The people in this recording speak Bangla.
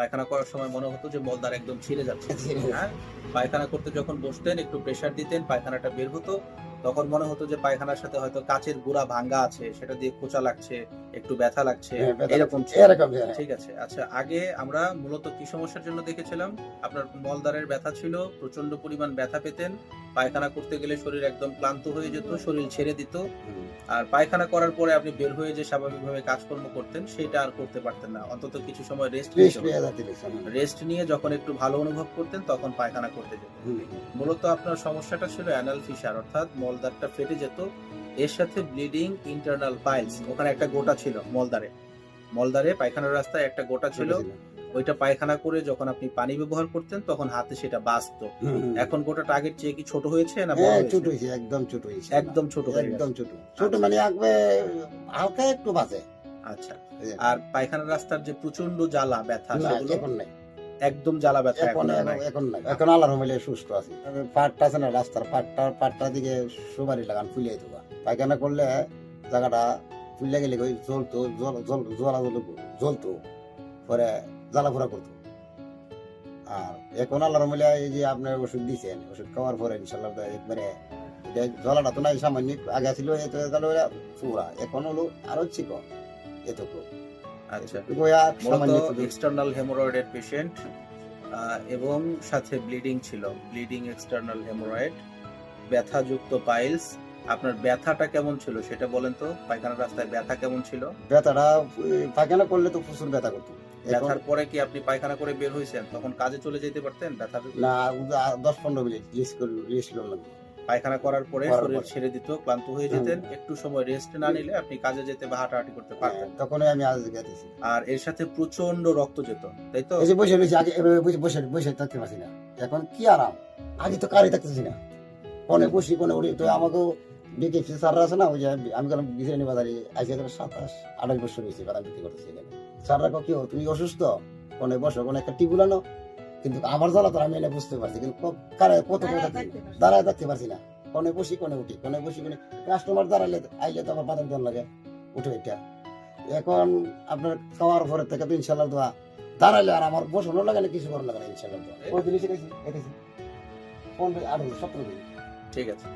পায়খানা করার সময় মনে হতো যে মলদার একদম ছিঁড়ে যাচ্ছে। হ্যাঁ পায়খানা করতে যখন বসতেন একটু প্রেশার দিতেন পায়খানাটা বের হতো। তখন মনে হতো যে পায়খানার সাথে হয়তো কাচের গুড়া ভাঙ্গা আছে সেটা দিয়ে খোঁচা লাগছে একটু ব্যথা লাগছে হ্যাঁ, এরকম। এরকম হ্যাঁ। ঠিক আছে আচ্ছা আগে আমরা মূলত কি সমস্যার জন্য দেখেছিলাম? আপনার মলদারের ব্যথা ছিল প্রচণ্ড পরিমাণ ব্যথা পেতেন পায়খানা করতে গেলে শরীর একদম ক্লান্ত হয়ে যেত শরীর ছেড়ে দিত। আর পায়খানা করার পরে আপনি বের হয়ে যে স্বাভাবিকভাবে কাজকর্ম করতেন সেটা আর করতে পারতেন না। অন্তত কিছু সময় রেস্ট রেস্ট নিয়ে যখন একটু ভালো অনুভব করতেন তখন পায়খানা করতে যেতেন। মূলত আপনার সমস্যাটা ছিল অ্যানাল ফিশার অর্থাৎ মলদারটা ফেটে যেত। এর সাথে ব্লিডিং ইন্টারনাল পাইলস ওখানে একটা গোটা ছিল মলদারে মলদারে পায়খানার রাস্তায় একটা গোটা ছিল। ওইটা পায়খানা করে যখন আপনি পানি ব্যবহার করতেন তখন হাতে সেটা বাঁচতো। এখন গোটা আগের চেয়ে কি ছোট হয়েছে না বড় হ্যাঁ ছোট হয়েছে একদম ছোট হয়েছে। একদম ছোট একদম ছোট। ছোট মানে একবার হালকা একটু বাজে। আচ্ছা। আর পায়খানার রাস্তার যে প্রচণ্ড জ্বালা ব্যথা সেগুলো? এখন নাই। একদম জ্বালা ব্যথা এখন এখন নাই। এখন নাই। এখন আল্লাহর রহমতে সুস্থ আছি। পাটটা আছে না রাস্তার পাটটা পাটটা দিকে সুপারি লাগান ফুলিয়ে দেবা। পায়খানা করলে জায়গাটা ফুলে গেলে ওই জ্বলতো জল জল জ্বলা জ্বল জ্বলতো পরে জ্বালা ফোরা করতো। আর এখন আল্লাহর রহমতে এই যে আপনার ওষুধ দিয়েছেন ওষুধ খাওয়ার পরে ইনশাল্লাহ তো একবারে এটা জ্বলাটা তো নাই সামান্য আগে ছিল এত পুরা। এখন হলো আরও চিক এতটুকু। আচ্ছা। এক্সটার্নাল হেমোরয়েডের পেশেন্ট এবং সাথে ব্লিডিং ছিল। ব্লিডিং এক্সটার্নাল হেমোরয়েড ব্যথাযুক্ত পাইলস আপনার ব্যথাটা কেমন ছিল সেটা বলেন তো? পায়খানার রাস্তায় ব্যথা কেমন ছিল? ব্যথাটা পায়খানা করলে তো প্রচুর ব্যথা করতো। ব্যথার পরে কি আপনি পায়খানা করে বের হয়েছেন? তখন কাজে চলে যেতে পারতেন ব্যথা না দশ পনেরো মিনিট রেস্ট করে রেস্ট করলাম। পায়খানা করার পরে শরীর ছেড়ে দিত ক্লান্ত হয়ে যেতেন একটু সময় রেস্ট না নিলে আপনি কাজে যেতে বা হাঁটাহাঁটি করতে পারতেন তখনই আমি আজ গেতেছি। আর এর সাথে প্রচণ্ড রক্ত যেত তাই তো? এই যে বসে আগে বসে বসে বসে থাকতে পারছি না। এখন কি আরাম? আগে তো কারে থাকতেছি না। কোনে বসি কোনে উঠি তো আমাকেও ডেকে স্যাররা আছে না ওই যে আমি গেলাম বিরিয়ানি বাজারে আজকে গেলাম সাতাশ আঠাশ বছর হয়েছে বাদাম বিক্রি করতেছি এখানে। স্যাররা কো কি তুমি অসুস্থ? কোনে বসো কোনে একটা টিপুল আনো। কিন্তু আমার জ্বালা তো আমি এনে বুঝতে পারছি কিন্তু কারে কত দাঁড়ায় থাকতে পারছি। না। কোনে বসি কোনে উঠি কোনে বসি কোনে কাস্টমার দাঁড়ালে আইলে তো আমার বাদাম দেওয়ার লাগে উঠে এটা। এখন আপনার খাওয়ার পরে থেকে তো ইনশাল্লাহ দোয়া। দাঁড়াইলে আর আমার বসানো লাগে না কিছু করার লাগে না ইনশাল্লাহ দোয়া। ওই জিনিস এটাই এটাই পনেরো আঠারো সতেরো ঠিক আছে।